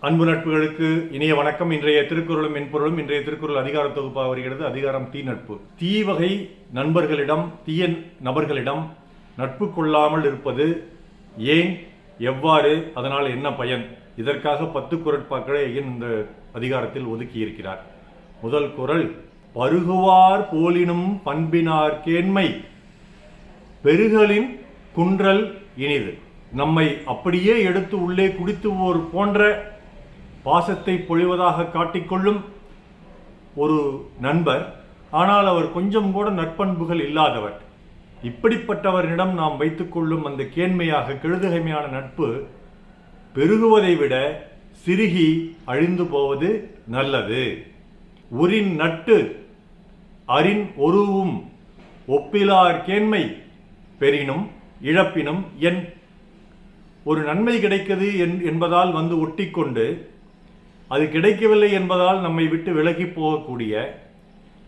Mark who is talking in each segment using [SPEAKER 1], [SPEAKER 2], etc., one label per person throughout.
[SPEAKER 1] அன்பு நட்புகளுக்கு இணைய வணக்கம். இன்றைய திருக்குறளும் மென்பொருளும் இன்றைய திருக்குறள் அதிகார தொகுப்பாக வருகிறது. அதிகாரம் தீ நட்பு. தீ வகை நண்பர்களிடம் தீய நபர்களிடம் நட்பு கொள்ளாமல் இருப்பது ஏன்? எவ்வாறு? அதனால் என்ன பயன்? இதற்காக பத்து குரட்பாக்களை ஐயன் இந்த அதிகாரத்தில் ஒதுக்கி இருக்கிறார் முதல் குரல் பருகுவார் போலினும் பண்பினார் கேண்மை பெருகலின் குன்றல் இனிது. நம்மை அப்படியே எடுத்து உள்ளே குடித்துவோர் போன்ற பாசத்தை பொழிவதாக காட்டிக்கொள்ளும் ஒரு நண்பர் ஆனால் அவர் கொஞ்சம் கூட நற்பண்புகள் இல்லாதவர். இப்படிப்பட்டவரிடம் நாம் வைத்துக்கொள்ளும் அந்த கேண்மையாக கெழுதுகைமையான நட்பு பெருகுவதை விட சிறுகி அழிந்து போவது நல்லது. உரின் நட்டு அரின் ஒருவும் ஒப்பிலார் கேண்மை பெறினும் இழப்பினும் என் ஒரு நன்மை கிடைக்குது என்- என்பதால் வந்து ஒட்டிக்கொண்டு அது கிடைக்கவில்லை என்பதால் நம்மை விட்டு விலகி போகக்கூடிய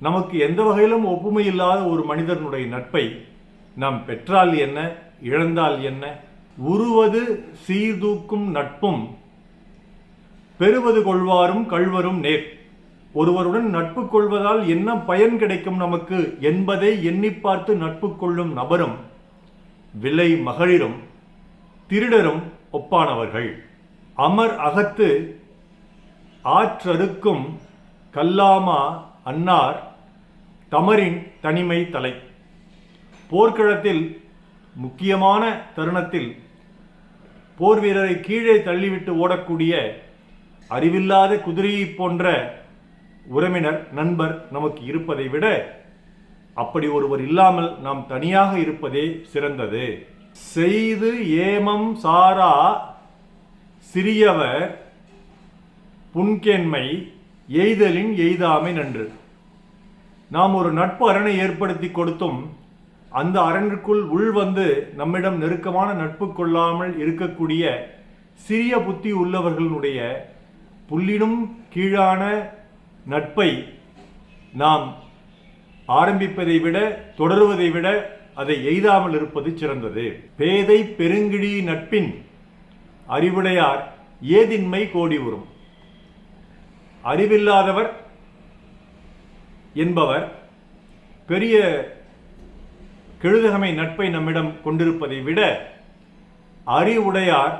[SPEAKER 1] நமக்கு எந்த வகையிலும் ஒப்புமை இல்லாத ஒரு மனிதனுடைய நட்பை நாம் பெற்றால் என்ன இழந்தால் என்ன உருவது சீர்தூக்கும் நட்பும் பெறுவது கொள்வாரும் கள்வரும் நேர். ஒருவருடன் நட்பு கொள்வதால் என்ன பயன் கிடைக்கும் நமக்கு என்பதை எண்ணி பார்த்து நட்பு கொள்ளும் நபரும் விலை மகளிரும் திருடரும் ஒப்பானவர்கள். அமர் அகத்து ஆற்றறுக்கும் கல்லாமா அன்னார் தமரின் தனிமை தலை. போர்க்களத்தில் முக்கியமான தருணத்தில் போர் வீரரை கீழே தள்ளிவிட்டு ஓடக்கூடிய அறிவில்லாத குதிரையை போன்ற உறவினர் நண்பர் நமக்கு இருப்பதை விட அப்படி ஒருவர் இல்லாமல் நாம் தனியாக இருப்பதே சிறந்தது. செய்து ஏமம் சாரா சிறியவர் புன்கேண்மை எய்தலின் எய்தாமை நன்று. நாம் ஒரு நட்பு அரணை ஏற்படுத்தி கொடுத்தும் அந்த அரணுக்குள் உள் வந்து நம்மிடம் நெருக்கமான நட்பு கொள்ளாமல் இருக்கக்கூடிய சிறிய புத்தி உள்ளவர்களுடைய புல்லினும் கீழான நட்பை நாம் ஆரம்பிப்பதை விட தொடருவதை விட அதை எய்தாமல் இருப்பது சிறந்தது. பேதை பெருங்கிழி நட்பின் அறிவுடையார் ஏதின்மை கோடி உறும். அறிவில்லாதவர் என்பவர் பெரிய கெழுதகமை நட்பை நம்மிடம் கொண்டிருப்பதை விட அறிவுடையார்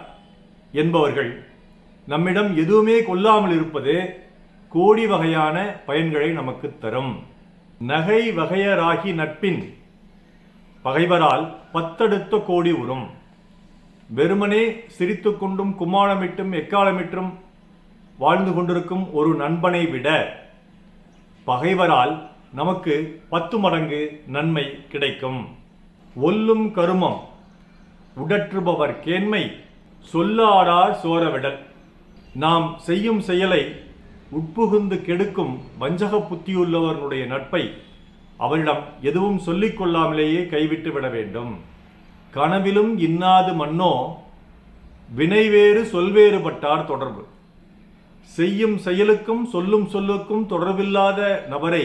[SPEAKER 1] என்பவர்கள் நம்மிடம் எதுவுமே கொல்லாமல் இருப்பது கோடி வகையான பயன்களை நமக்கு தரும். நகை வகையராகி நட்பின் பகைவரால் பத்தடுத்த கோடி உறும். வெறுமனே சிரித்துக்கொண்டும் கும்மாளமிட்டும் எக்காலமிட்டும் வாழ்ந்து கொண்டிருக்கும் ஒரு நண்பனை விட பகைவரால் நமக்கு பத்து மடங்கு நன்மை கிடைக்கும். ஒல்லும் கருமம் உடற்றுபவர் கேண்மை சொல்லாடார் சோரவிடல். நாம் செய்யும் செயலை உட்புகுந்து கெடுக்கும் வஞ்சக புத்தியுள்ளவர்களுடைய நட்பை அவரிடம் எதுவும் சொல்லிக் கொள்ளாமலேயே கைவிட்டு விட வேண்டும். கனவிலும் இன்னாது மன்னோ வினைவேறு சொல்வேறுபட்டார் தொடர்பு. செய்யும் செயலுக்கும் சொல்லும் சொல்லுக்கும் தொடர்பில்லாத நபரை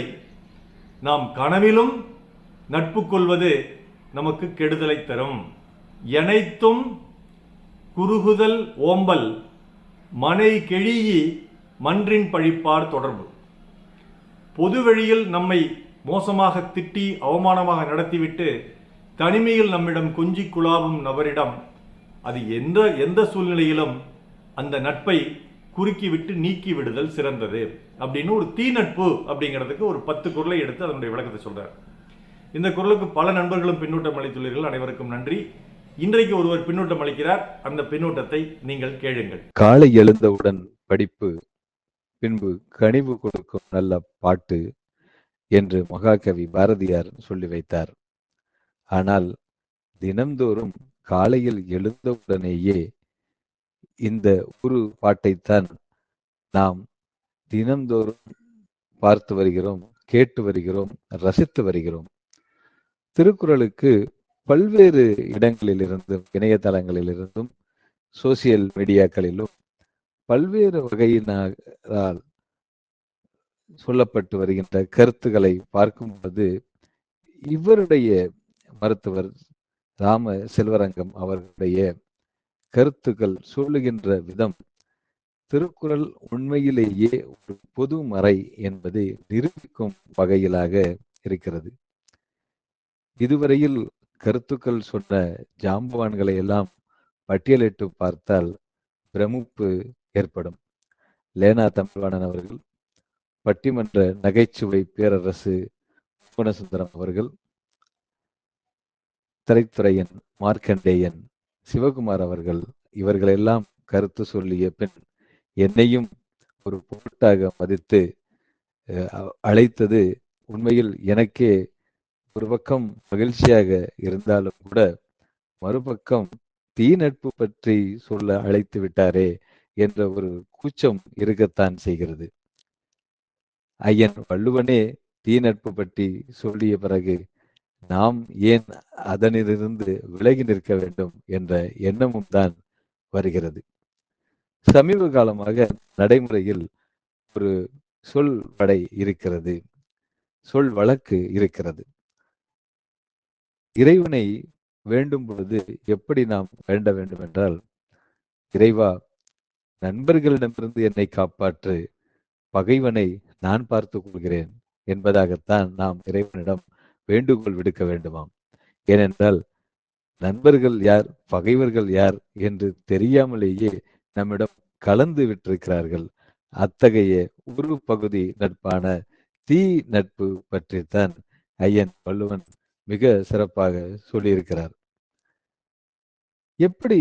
[SPEAKER 1] நாம் கனவிலும் நட்பு கொள்வது நமக்கு கெடுதலை தரும். எனைத்தும் குறுகுதல் ஓம்பல் மனை கெழியி மன்றின் பழிப்பார் தொடர்பு. பொது வழியில் நம்மை மோசமாக திட்டி அவமானமாக நடத்திவிட்டு தனிமையில் நம்மிடம் கொஞ்சி குழாவும் நபரிடம் அது எந்த எந்த சூழ்நிலையிலும் அந்த நட்பை குறுக்கி விட்டு நீக்கி விடுதல் சிறந்தது அப்படின்னு ஒரு தீ நட்பு அப்படிங்கிறதுக்கு ஒரு பத்து குரலை எடுத்து அதனுடைய விளக்கத்தை சொல்றார். இந்த குரலுக்கு பல நண்பர்களும் பின்னூட்டம் அளித்துள்ளீர்கள். அனைவருக்கும் நன்றி. இன்றைக்கு ஒருவர் பின்னூட்டம் அளிக்கிறார். அந்த பின்னூட்டத்தை நீங்கள் கேளுங்கள்.
[SPEAKER 2] காலை எழுந்தவுடன் படிப்பு பின்பு கனிவு கொடுக்கும் நல்ல பாட்டு என்று மகாகவி பாரதியார் சொல்லி வைத்தார். ஆனால் தினம்தோறும் காலையில் எழுந்தவுடனேயே இந்த ஒரு பாட்டைத்தான் நாம் தினம்தோறும் பார்த்து வருகிறோம் கேட்டு வருகிறோம் ரசித்து வருகிறோம். திருக்குறளுக்கு பல்வேறு இடங்களிலிருந்தும் இணையதளங்களிலிருந்தும் சோசியல் மீடியாக்களிலும் பல்வேறு வகையினால் சொல்லப்பட்டு வருகின்ற கருத்துக்களை பார்க்கும்போது இவருடைய மருத்துவர் ராம செல்வரங்கம் அவர்களுடைய கருத்துக்கள் சொல்லுகின்ற விதம் திருக்குறள் உண்மையிலேயே ஒரு பொது மறை என்பதை நிரூபிக்கும் வகையிலாக இருக்கிறது. இதுவரையில் கருத்துக்கள் சொன்ன ஜாம்பவான்களை எல்லாம் பட்டியலிட்டு பார்த்தால் பிரமிப்பு ஏற்படும். லேனா தமிழ்வாணன் அவர்கள் பட்டிமன்ற நகைச்சுவை பேரரசு குணசுந்தரம் அவர்கள் திரைத்துறையின் மார்க்கண்டேயன் சிவகுமார் அவர்கள் இவர்களெல்லாம் கருத்து சொல்லிய பின் என்னையும் ஒரு பொருட்டாக மதித்து அழைத்தது உண்மையில் எனக்கே ஒரு பக்கம் மகிழ்ச்சியாக இருந்தாலும் கூட மறுபக்கம் தீ நட்பு பற்றி சொல்ல அழைத்து விட்டாரே என்ற ஒரு கூச்சம் இருக்கத்தான் செய்கிறது. ஐயன் வள்ளுவனே தீ நட்பு பற்றி சொல்லிய பிறகு நாம் ஏன் அதனிலிருந்து விலகி நிற்க வேண்டும் என்ற எண்ணமும் தான் வருகிறது. சமீப காலமாக நடைமுறையில் ஒரு சொல் வடை இருக்கிறது. சொல் வழக்கு இருக்கிறது. இறைவனை வேண்டும் பொழுது எப்படி நாம் வேண்ட வேண்டும் என்றால் இறைவா நண்பர்களிடமிருந்து என்னை காப்பாற்று. பகைவனை நான் பார்த்துக் கொள்கிறேன் என்பதாகத்தான் நாம் இறைவனிடம் வேண்டுகோள் விடுக்க வேண்டுமாம். ஏனென்றால் நண்பர்கள் யார் பகைவர்கள் யார் என்று தெரியாமலேயே நம்மிடம் கலந்து விட்டிருக்கிறார்கள். அத்தகைய ஒரு பகுதி நட்பான தீ நட்பு பற்றித்தான் ஐயன் வள்ளுவன் மிக சிறப்பாக சொல்லியிருக்கிறார். எப்படி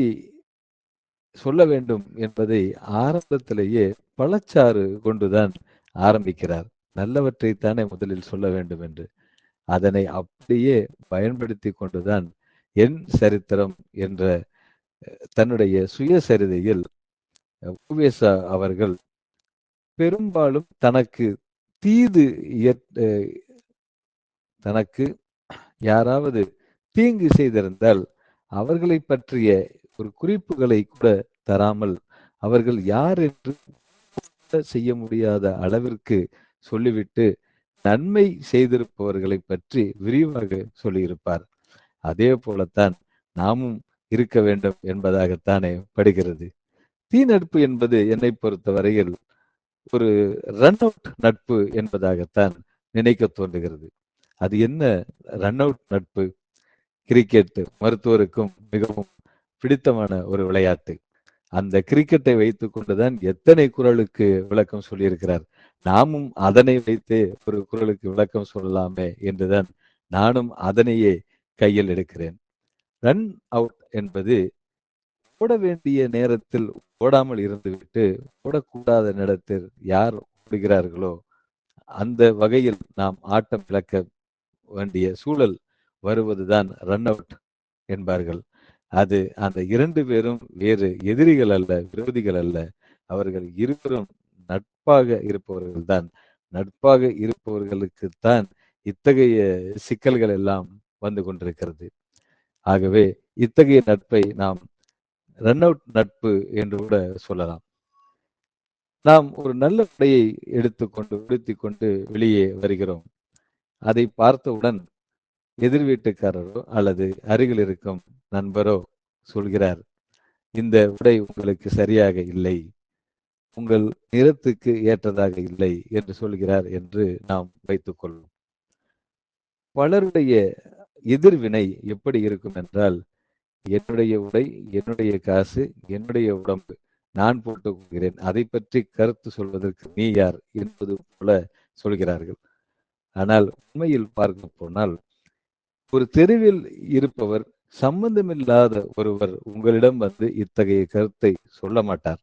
[SPEAKER 2] சொல்ல வேண்டும் என்பதை ஆரம்பத்திலேயே பழச்சாறு கொண்டுதான் ஆரம்பிக்கிறார். நல்லவற்றைத்தானே முதலில் சொல்ல வேண்டும் என்று அதனை அப்படியே பயன்படுத்தி கொண்டுதான் என் சரித்திரம் என்ற தன்னுடைய சுயசரிதையில் உவேசா அவர்கள் பெரும்பாலும் தனக்கு தீது இயற்- தனக்கு யாராவது தீங்கு செய்திருந்தால் அவர்களை பற்றிய ஒரு குறிப்புகளை கூட தராமல் அவர்கள் யார் என்று செய்ய முடியாத அளவிற்கு சொல்லிவிட்டு நன்மை செய்திருப்பவர்களை பற்றி விரிவாக சொல்லியிருப்பார். அதே போலத்தான் நாமும் இருக்க வேண்டும் என்பதாகத்தானே படுகிறது. தீ நட்பு என்பது என்னை பொறுத்தவரையில் ஒரு ரன் அவுட் நட்பு என்பதாகத்தான் நினைக்க தோன்றுகிறது. அது என்ன ரன் அவுட் நட்பு? கிரிக்கெட் மருத்துவருக்கும் மிகவும் பிடித்தமான ஒரு விளையாட்டு. அந்த கிரிக்கெட்டை வைத்துக் கொண்டுதான் எத்தனை குரலுக்கு விளக்கம் சொல்லியிருக்கிறார்? நாமும் அதனை வைத்து ஒரு குரலுக்கு விளக்கம் சொல்லலாமே என்றுதான் நானும் அதனையே கையில் எடுக்கிறேன். ரன் அவுட் என்பது ஓட வேண்டிய நேரத்தில் ஓடாமல் இருந்துவிட்டு ஓடக்கூடாத நேரத்தில் யார் ஓடுகிறார்களோ அந்த வகையில் நாம் ஆட்டம் இழக்க வேண்டிய சூழல் வருவதுதான் ரன் அவுட் என்பார்கள். அது அந்த இரண்டு பேரும் வேறு எதிரிகள் அல்ல விரோதிகள் அல்ல. அவர்கள் இருவரும் நட்பாக இருப்பவர்கள் தான். நட்பாக இருப்பவர்களுக்குத்தான் இத்தகைய சிக்கல்கள் எல்லாம் வந்து கொண்டிருக்கிறது. ஆகவே இத்தகைய நட்பை நாம் ரன் அவுட் நட்பு என்று கூட சொல்லலாம். நாம் ஒரு நல்ல உடையை எடுத்துக்கொண்டு உடுத்தி கொண்டு வெளியே வருகிறோம். அதை பார்த்தவுடன் எதிர் வீட்டுக்காரரோ அல்லது அருகில் இருக்கும் நண்பரோ சொல்கிறார் இந்த உடை உங்களுக்கு சரியாக இல்லை. உங்கள் நிறத்துக்கு ஏற்றதாக இல்லை என்று சொல்கிறார் என்று நாம் வைத்துக்கொள்வோம் பலருடைய எதிர்வினை எப்படி இருக்கும் என்றால் என்னுடைய உடை என்னுடைய காசு என்னுடைய உடம்பு நான் போட்டுக் கொள்கிறேன் அதை பற்றி கருத்து சொல்வதற்கு நீ யார் என்பது போல சொல்கிறார்கள். ஆனால் உண்மையில் பார்க்க போனால் ஒரு தெருவில் இருப்பவர் சம்பந்தமில்லாத ஒருவர் உங்களிடம் வந்து இத்தகைய கருத்தை சொல்ல மாட்டார்.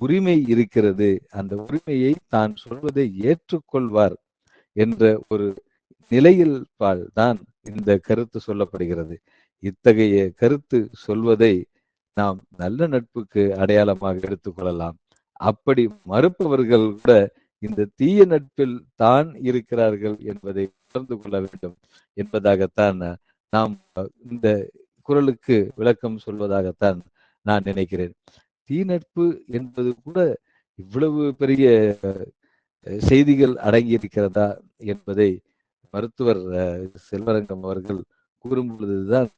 [SPEAKER 2] உரிமை இருக்கிறது. அந்த உரிமையை தான் சொல்வதை ஏற்றுக்கொள்வார் என்ற ஒரு நிலையில் தான் இந்த கருத்து சொல்லப்படுகிறது. இத்தகைய கருத்து சொல்வதை நாம் நல்ல நட்புக்கு அடையாளமாக எடுத்துக்கொள்ளலாம் அப்படி மறுப்பவர்கள் கூட இந்த தீய நட்பில் தான் இருக்கிறார்கள் என்பதை உணர்ந்து கொள்ள வேண்டும் என்பதாகத்தான் நாம் இந்த குரலுக்கு விளக்கம் சொல்வதாகத்தான் நான் நினைக்கிறேன். தீ நட்பு என்பது கூட இவ்வளவு பெரிய செய்திகள் அடங்கியிருக்கிறதா என்பதை மருத்துவர் செல்வரங்கம் அவர்கள் கூறும் பொழுதுதான்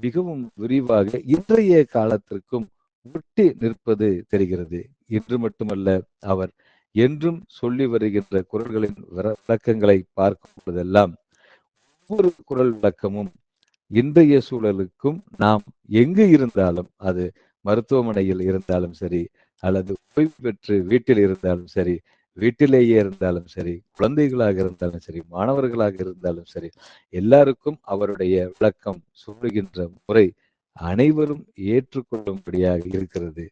[SPEAKER 2] மிகவும் விரிவாக இன்றைய காலத்திற்கும் ஒட்டி நிற்பது தெரிகிறது. இன்று மட்டுமல்ல அவர் என்றும் சொல்லி வருகின்ற குரல்களின் விளக்கங்களை பார்க்கும் பொழுதெல்லாம் ஒவ்வொரு குரல் விளக்கமும் இன்றைய சூழலுக்கும் நாம் எங்கு இருந்தாலும் அது மருத்துவமனையில் இருந்தாலும் சரி அல்லது ஓய்வு பெற்று வீட்டில் இருந்தாலும் சரி வீட்டிலேயே இருந்தாலும் சரி குழந்தைகளாக இருந்தாலும் சரி மாணவர்களாக இருந்தாலும் சரி எல்லாருக்கும் அவருடைய விளக்கம் சொல்லுகின்ற முறை அனைவரும் ஏற்றுக்கொள்ளும்படியாக இருக்கிறது.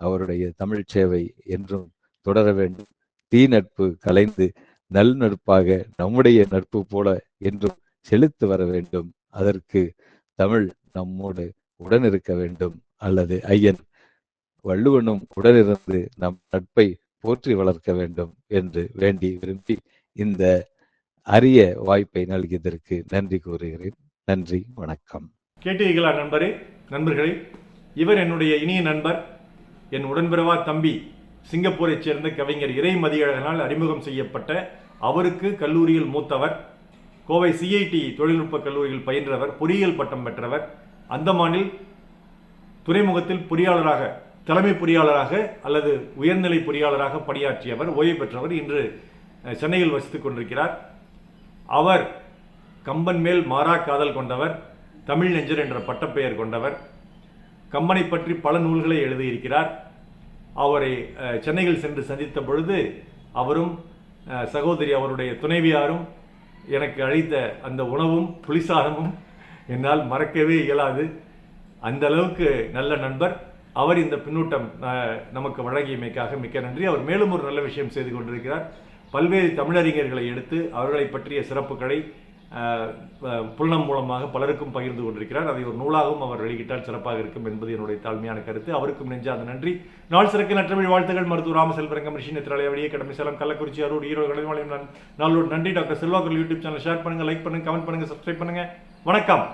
[SPEAKER 2] அவருடைய தமிழ் சேவை என்றும் தொடர வேண்டும். தீ நட்பு கலைந்து நல் நட்பாக நம்முடைய நட்பு போல என்றும் செலுத்து வர வேண்டும். அதற்கு தமிழ் நம்மோடு உடன் இருக்க வேண்டும். அல்லது ஐயன் வள்ளுவனும் உடனிருந்து நம் நட்பை போற்றி வளர்க்க வேண்டும் என்று வேண்டி விரும்பி இந்த அரிய வாய்ப்பை நல்கியதற்கு நன்றி கூறுகிறேன். நன்றி வணக்கம்.
[SPEAKER 1] கேட்டீர்களா நண்பரே? நண்பர்களே இவர் என்னுடைய இனிய நண்பர் என் உடன்பிறவா தம்பி சிங்கப்பூரைச் சேர்ந்த கவிஞர் இறை மதியழகனால் அறிமுகம் செய்யப்பட்ட அவருக்கு கல்லூரியில் மூத்தவர் கோவை சிஐடி தொழில்நுட்ப கல்லூரியில் பயின்றவர் பொறியியல் பட்டம் பெற்றவர் அந்தமானில் துறைமுகத்தில் பொறியாளராக தலைமை பொறியாளராக அல்லது உயர்நிலை பொறியாளராக பணியாற்றியவர் ஓய்வு பெற்றவர் இன்று சென்னையில் வசித்துக் கொண்டிருக்கிறார். அவர் கம்பன் மேல் மாறா காதல் கொண்டவர் தமிழ் நெஞ்சர் என்ற பட்டப்பெயர் கொண்டவர். கம்பனை பற்றி பல நூல்களை எழுதியிருக்கிறார். அவரை சென்னையில் சென்று சந்தித்த பொழுது அவரும் சகோதரி அவருடைய துணைவியாரும் எனக்கு அளித்த அந்த உணவும் புளிசாதமும் என்னால் மறக்கவே இயலாது. அந்த அளவுக்கு நல்ல நண்பர். அவர் இந்த பின்னூட்டம் நமக்கு வழங்கியமைக்காக மிக்க நன்றி. அவர் மேலும் ஒரு நல்ல விஷயம் செய்து கொண்டிருக்கிறார். பல்வேறு தமிழறிஞர்களை எடுத்து அவர்களை பற்றிய சிறப்புகளை புலனம் மூலமாக பலருக்கும் பகிர்ந்து கொண்டிருக்கிறார். அதை ஒரு நூலாகவும் அவர் வெளியிட்டால் சிறப்பாக இருக்கும் என்பது என்னுடைய தாழ்மையான கருத்து. அவருக்கும் நெஞ்சாத நன்றி. நாள் சிறக்க நற்றமிழ் வாழ்த்துகள். மருத்துவ ராமசெல்வரங்கம் ரிஷி நெத்திராலய வழியே கடமை சேலம் கள்ளக்குறிச்சி அரூர் ஈரோடு கலைவாளையம் நாளோடு நன்றி. டாக்டர் செல்வாக்கள் யூடியூப் சேனல் ஷேர் பண்ணுங்கள் லைக் பண்ணுங்கள் கமெண்ட் பண்ணுங்கள் சப்ஸ்கிரைப் பண்ணுங்கள் வணக்கம்.